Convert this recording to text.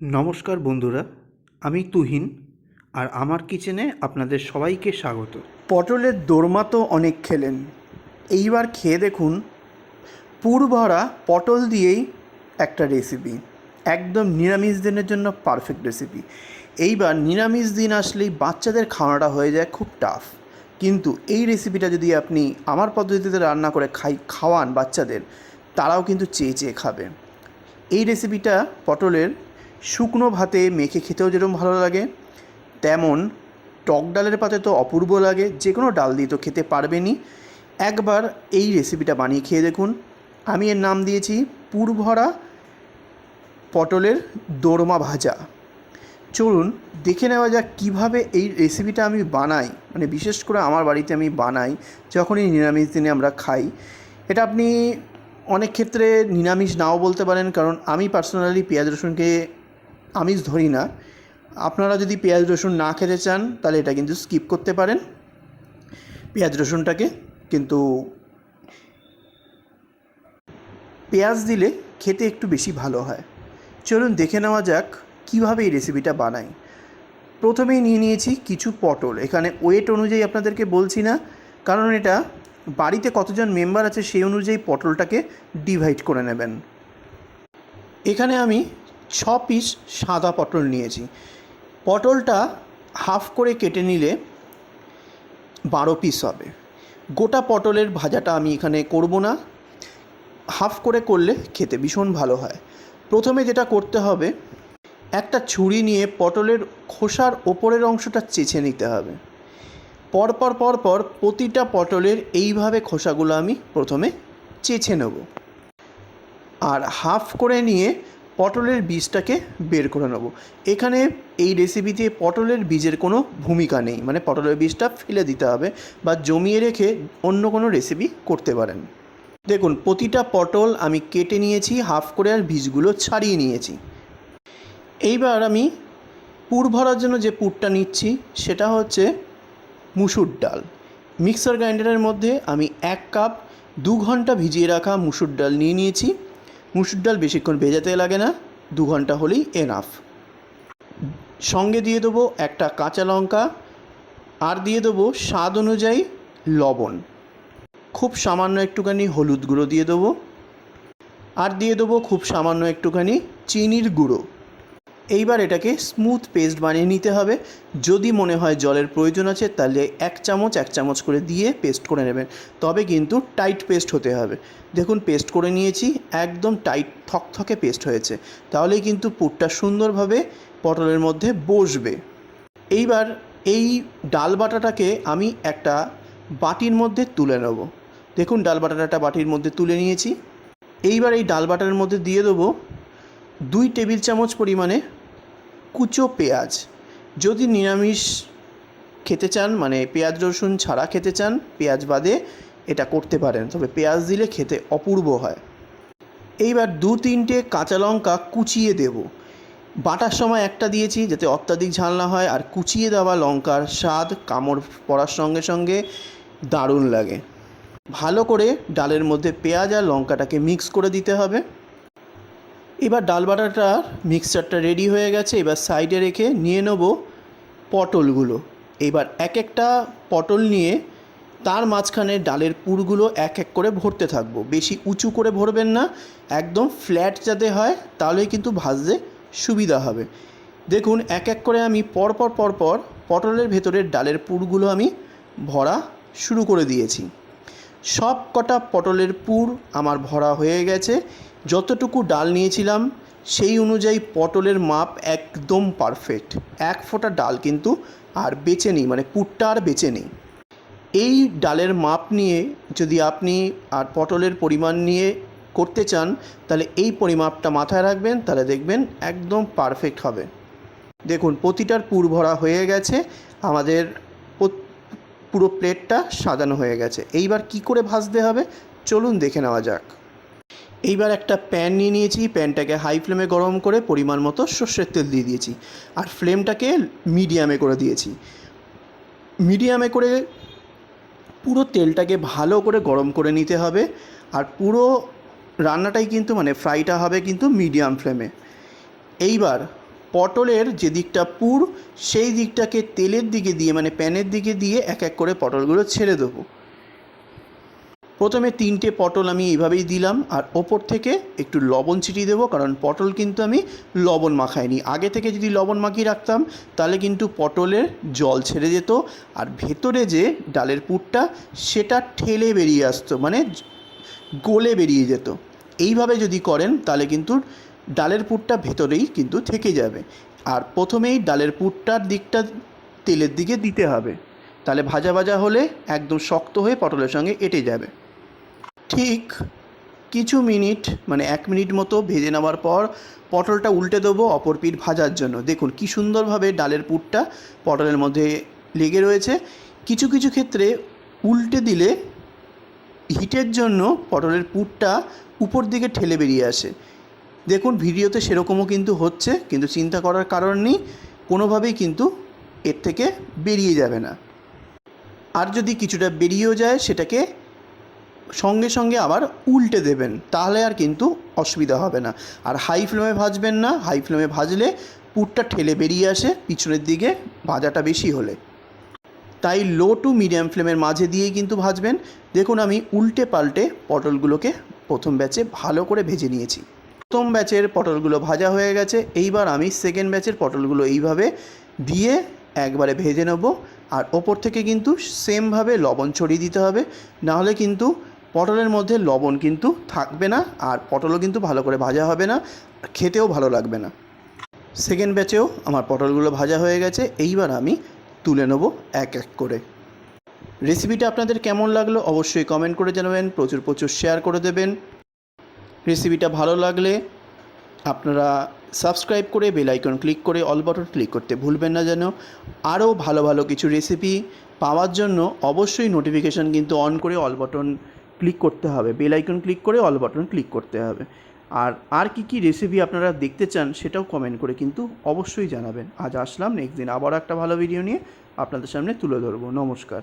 নমস্কার বন্ধুরা, আমি তুহিন আর আমার কিচেনে আপনাদের সবাইকে স্বাগত। পটলের দোরমা তো অনেক খেলেন। এইবার খেয়ে দেখুন, পুর ভরা পটল দিয়েই একটা রেসিপি একদম নিরামিষ দিনের জন্য পারফেক্ট রেসিপি এইবার নিরামিষ দিন আসলেই বাচ্চাদের খাওয়াটা হয়ে যায় খুব টাফ কিন্তু এই রেসিপিটা যদি আপনি আমার পদ্ধতিতে রান্না করে খাই, খাওয়ান বাচ্চাদের, তারাও কিন্তু চেয়ে চেয়ে খাবে। এই রেসিপিটা পটলের শুকনো ভাতে মেখে খেতেও যেরকম ভালো লাগে, তেমন টক ডালের পাতে তো অপূর্ব লাগে যে কোনো ডাল দিয়ে তো খেতে পারবেনই। একবার এই রেসিপিটা বানিয়ে খেয়ে দেখুন। আমি এর নাম দিয়েছি পুরভরা পটলের দোরমা ভাজা। চলুন দেখে নেওয়া যাক কীভাবে এই রেসিপিটা আমি বানাই মানে বিশেষ করে আমার বাড়িতে আমি বানাই যখনই নিরামিষ দিনে আমরা খাই। এটা আপনি অনেক ক্ষেত্রে নিরামিষ নাও বলতে পারেন, কারণ আমি পার্সোনালি পেঁয়াজ রসুনকে আমিষ ধরি না। আপনারা যদি পেঁয়াজ রসুন না খেতে চান, তাহলে এটা কিন্তু স্কিপ করতে পারেন। পেঁয়াজ রসুনটাকে কিন্তু পেঁয়াজ দিলে খেতে একটু বেশি ভালো হয়। চলুন দেখে নেওয়া যাক কীভাবে এই রেসিপিটা বানাই। প্রথমেই নিয়ে নিয়েছি কিছু পটল। এখানে ওয়েট অনুযায়ী আপনাদেরকে বলছি না, কারণ এটা বাড়িতে কতজন মেম্বার আছে সেই অনুযায়ী পটলটাকে ডিভাইড করে নেবেন। এখানে আমি ছ পিস সাদা পটল নিয়েছি। পটলটা হাফ করে কেটে নিলে বারো পিস হবে। গোটা পটলের ভাজাটা আমি এখানে করব না। হাফ করে করলে খেতে ভীষণ ভালো হয়। প্রথমে যেটা করতে হবে, একটা ছুরি নিয়ে পটলের খোসার ওপরের অংশটা চেঁচে নিতে হবে। পরপর পরপর প্রতিটা পটলের এইভাবে খোসাগুলো আমি প্রথমে চেঁচে নেব। আর হাফ করে নিয়ে পটলের বীজটাকে বের করে নেব। এখানে এই রেসিপিতে পটলের বীজের কোনো ভূমিকা নেই। মানে পটলের বীজটা ফেলে দিতে হবে বা জমিয়ে রেখে অন্য কোনো রেসিপি করতে পারেন। দেখুন, প্রতিটা পটল আমি কেটে নিয়েছি হাফ করে আর বীজগুলো ছাড়িয়ে নিয়েছি। এইবার আমি পুর ভরার জন্য যে পুরটা নিচ্ছি, সেটা হচ্ছে মুসুর ডাল। মিক্সার গ্রাইন্ডারের মধ্যে আমি এক কাপ দু ঘণ্টা ভিজিয়ে রাখা মুসুর ডাল নিয়ে নিয়েছি। মুসুর ডাল বেশিক্ষণ ভেজাতে লাগে না, দু ঘণ্টা হলেই এনাফ সঙ্গে দিয়ে দেবো একটা কাঁচা লঙ্কা, আর দিয়ে দেবো স্বাদ অনুযায়ী লবণ। খুব সামান্য একটুখানি হলুদ গুঁড়ো দিয়ে দেবো, আর দিয়ে দেবো খুব সামান্য একটুখানি চিনির গুঁড়ো। এইবার এটাকে স্মুথ পেস্ট বানিয়ে নিতে হবে। যদি মনে হয় জলের প্রয়োজন আছে, তাহলে এক চামচ এক চামচ করে দিয়ে পেস্ট করে নেবেন। তবে কিন্তু টাইট পেস্ট হতে হবে। দেখুন পেস্ট করে নিয়েছি, একদম টাইট থকথকে পেস্ট হয়েছে। তাহলেই কিন্তু পুরটা সুন্দরভাবে পটলের মধ্যে বসবে। এইবার এই ডাল বাটাটাকে আমি একটা বাটির মধ্যে তুলে নেব। দেখুন, ডাল বাটাটা বাটির মধ্যে তুলে নিয়েছি। এইবার এই ডাল বাটার মধ্যে দিয়ে দেবো দুই টেবিল চামচ পরিমাণে কুচো পেঁয়াজ। যদি নিরামিষ খেতে চান মানে পেঁয়াজ রসুন ছাড়া খেতে চান, পেঁয়াজ বাদে এটা করতে পারেন। তবে পেঁয়াজ দিলে খেতে অপূর্ব হয়। এইবার দু তিনটে কাঁচা লঙ্কা কুচিয়ে দেব। বাটার সময় একটা দিয়েছি, যাতে অত্যাধিক ঝাল না হয়, আর কুচিয়ে দেওয়া লঙ্কার স্বাদ কামড় পড়ার সঙ্গে সঙ্গে দারুণ লাগে। ভালো করে ডালের মধ্যে পেঁয়াজ আর লঙ্কাটাকে মিক্স করে দিতে হবে। এবার ডাল বাটাটার মিক্সচারটা রেডি হয়ে গেছে, এবার সাইডে রেখে নিয়ে নেব পটলগুলো। এবার এক একটা পটল নিয়ে তার মাঝখানে ডালের পুরগুলো এক এক করে ভরতে থাকব। বেশি উঁচু করে ভরবেন না, একদম ফ্ল্যাট যাতে হয়, তাহলেই কিন্তু ভাজতে সুবিধা হবে। দেখুন এক এক করে আমি পরপর পরপর পটলের ভেতরের ডালের পুরগুলো আমি ভরা শুরু করে দিয়েছি। সব কটা পটলের পুর আমার ভরা হয়ে গেছে। যতটুকু ডাল নিয়েছিলাম, সেই অনুযায়ী পটলের মাপ একদম পারফেক্ট এক ফোঁটা ডাল কিন্তু আর বেঁচে নেই মানে পুরটা আর বেঁচে নেই। এই ডালের মাপ নিয়ে যদি আপনি আর পটলের পরিমাণ নিয়ে করতে চান, তাহলে এই পরিমাপটা মাথায় রাখবেন, তাহলে দেখবেন একদম পারফেক্ট হবে। দেখুন, প্রতিটার পুর ভরা হয়ে গেছে, আমাদের পুরো প্লেটটা সাজানো হয়ে গেছে। এইবার কি করে ভাজতে হবে? চলুন দেখে নেওয়া যাক। এইবার একটা প্যান নিয়ে নিয়েছি, প্যানটাকে হাই ফ্লেমে গরম করে পরিমাণ মতো সর্ষের তেল দিয়ে দিয়েছি। আর ফ্লেমটাকে মিডিয়ামে করে দিয়েছি। মিডিয়ামে করে পুরো তেলটাকে ভালো করে গরম করে নিতে হবে। আর পুরো রান্নাটাই কিন্তু মানে ফ্রাইটা হবে কিন্তু মিডিয়াম ফ্লেমে এইবার পটলের যে দিকটা পুর, সেই দিকটাকে তেলের দিকে দিয়ে মানে প্যানের দিকে দিয়ে এক এক করে পটলগুলো ছেড়ে দেবো। প্রথমে তিনটে পটল আমি এইভাবেই দিলাম, আর ওপর থেকে একটু লবণ ছিটিয়ে দেবো, কারণ পটল কিন্তু আমি লবণ মাখাইনি। আগে থেকে যদি লবণ মাখিয়ে রাখতাম, তাহলে কিন্তু পটলের জল ছেড়ে যেত, আর ভেতরে যে ডালের পুরটা, সেটা ঠেলে বেরিয়ে আসতো মানে গলে বেরিয়ে যেত। এইভাবে যদি করেন, তাহলে কিন্তু ডালের পুরটা ভেতরেই কিন্তু থেকে যাবে। আর প্রথমেই ডালের পুরটার দিকটা তেলের দিকে দিতে হবে। তাহলে ভাজা ভাজা হলে একদম শক্ত হয়ে পটলের সঙ্গে এঁটে যাবে। ঠিক কিছু মিনিট মানে এক মিনিট মতো ভেজে নেওয়ার পর পটলটা উল্টে দেবো অপর পিঠ ভাজার জন্য। দেখুন কি সুন্দরভাবে ডালের পুরটা পটলের মধ্যে লেগে রয়েছে। কিছু কিছু ক্ষেত্রে উল্টে দিলে হিটের জন্য পটলের পুরটা উপর দিকে ঠেলে বেরিয়ে আসে। দেখুন ভিডিওতে সেরকমও কিন্তু হচ্ছে, কিন্তু চিন্তা করার কারণ নেই, কোনোভাবেই কিন্তু এর থেকে বেরিয়ে যাবে না। আর যদি কিছুটা বেরিয়েও যায়, সেটাকে সঙ্গে সঙ্গে আবার উল্টে দেবেন, তাহলে আর কিন্তু অসুবিধা হবে না। আর হাই ফ্লেমে ভাজবেন না, হাই ফ্লেমে ভাজলে পুরটা ঠেলে বেরিয়ে আসে, পিছনের দিকে ভাজাটা বেশি হলে। তাই লো টু মিডিয়াম ফ্লেমের মাঝে দিয়েই কিন্তু ভাজবেন। দেখুন আমি উল্টে পাল্টে পটলগুলোকে প্রথম ব্যাচে ভালো করে ভেজে নিয়েছি। প্রথম ব্যাচের পটলগুলো ভাজা হয়ে গেছে, এইবার আমি সেকেন্ড ব্যাচের পটলগুলো এইভাবে দিয়ে একবারে ভেজে নেব। আর ওপর থেকে কিন্তু সেমভাবে লবণ ছড়িয়ে দিতে হবে। নাহলে কিন্তু পটলের মধ্যে লবণ কিন্তু থাকবে না আর পটলও কিন্তু ভালো করে ভাজা হবে না, খেতেও ভালো লাগবে না। সেকেন্ড ব্যাচেও আমার পটলগুলো ভাজা হয়ে গেছে, এইবার আমি তুলে নেব এক এক করে। রেসিপিটা আপনাদের কেমন লাগল অবশ্যই কমেন্ট করে জানাবেন, প্রচুর প্রচুর শেয়ার করে দেবেন। রেসিপিটা ভালো লাগলে আপনারা সাবস্ক্রাইব করে বেল আইকন ক্লিক করে অল বাটন ক্লিক করতে ভুলবেন না যেন। আরও ভালো ভালো কিছু রেসিপি পাওয়ার জন্য অবশ্যই নোটিফিকেশান কিন্তু অন করে অল বাটন ক্লিক করতে হবে। বেল আইকন ক্লিক করে অল বাটন ক্লিক করতে হবে। আর আর কি কি রেসিপি আপনারা দেখতে চান সেটাও কমেন্ট করে কিন্তু অবশ্যই জানাবেন। আজ আসলাম নেক্সট দিন আবার একটা ভালো ভিডিও নিয়ে আপনাদের সামনে তুলে ধরবো। নমস্কার।